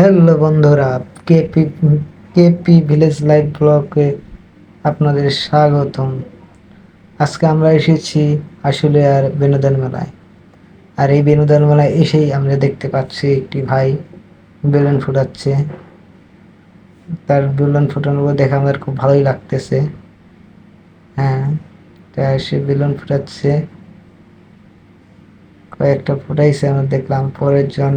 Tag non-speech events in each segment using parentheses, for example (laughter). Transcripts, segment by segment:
Hello বন্ধুরা, KP KP village life ব্লগে আপনাদের স্বাগতম। আজকে আমরা এসেছি আসলে আর বিনোদন মেলায়। আর এই বিনোদন মেলায় এসেই আমরা দেখতে পাচ্ছি একটি ভাই বেলুন ফুটাচ্ছে। তার বেলুন ফুটানোগুলো দেখে আমাদের খুব ভালোই লাগতেছে। হ্যাঁ তা সে বেলুন ফুটাচ্ছে। কয়েকটা ফুটাইছে, আমরা দেখলাম। পরের জন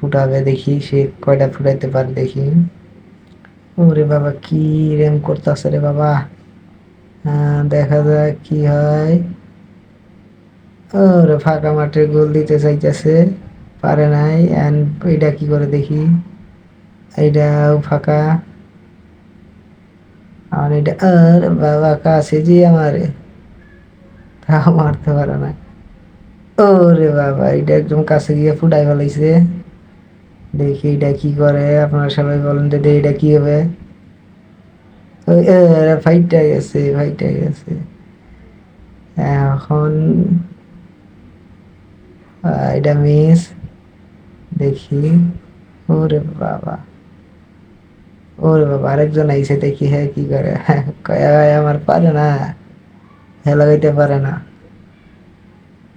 ফুটাবে দেখি, সে কয়টা ফুটাইতে পারে দেখি। ওরে বাবা, কি রেম করতেছে রে বাবা। দেখা যাক কি হয়। ওরে ফাঁকা মাঠে গোল দিতে চাইতেছে, পারে নাই। এন্ড এটা কি করে দেখি? এইটাও ফাঁকা। আর এটা আর বাবা, কাছে যে আমারে। তাও মারতে পারে না। ওরে বাবা এটা একদম কাছে গিয়ে ফুটাই ফেলাইছে। দেখি এটা কি করে আপনারা সবাই বলেন তো এটা কি হবে। ফাইটটা গেছে ফাইটটা গেছে। এখন এটা মিস দেখি। ওরে বাবা। ওরে বাবা আরেকজন আইসে দেখি হ্যাঁ কি করে। (laughs) কয় "আয়, আমার পারে না। হ্যাঁ লাগাইতে পারে না।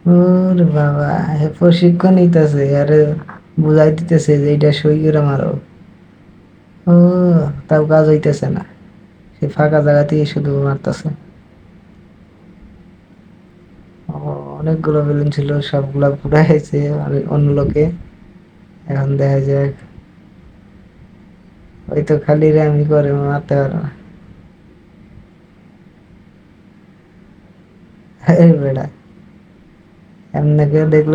ওরে বাবা হে প্রশিক্ষণ নিতেছে আরে। বুঝাই দিতেছে যে এটা সই করে মারো। ও, তাও কাজ হইতেছে না। সে ফাঁকা জায়গাতেই শুধু মারতেছে। অনেকগুলো বেলুন ছিল, সবগুলা পুরাই হয়েছে অন্য লোকে। এখন দেখা যাক। ওই তো খালি র্যামি করে, মারতে পারে না। বেড়া, এমনি দেখল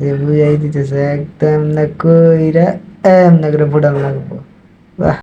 যে বুঝাই দিতেছে একদম না কইরা এমনি করে ফুটান লাগবো বাহ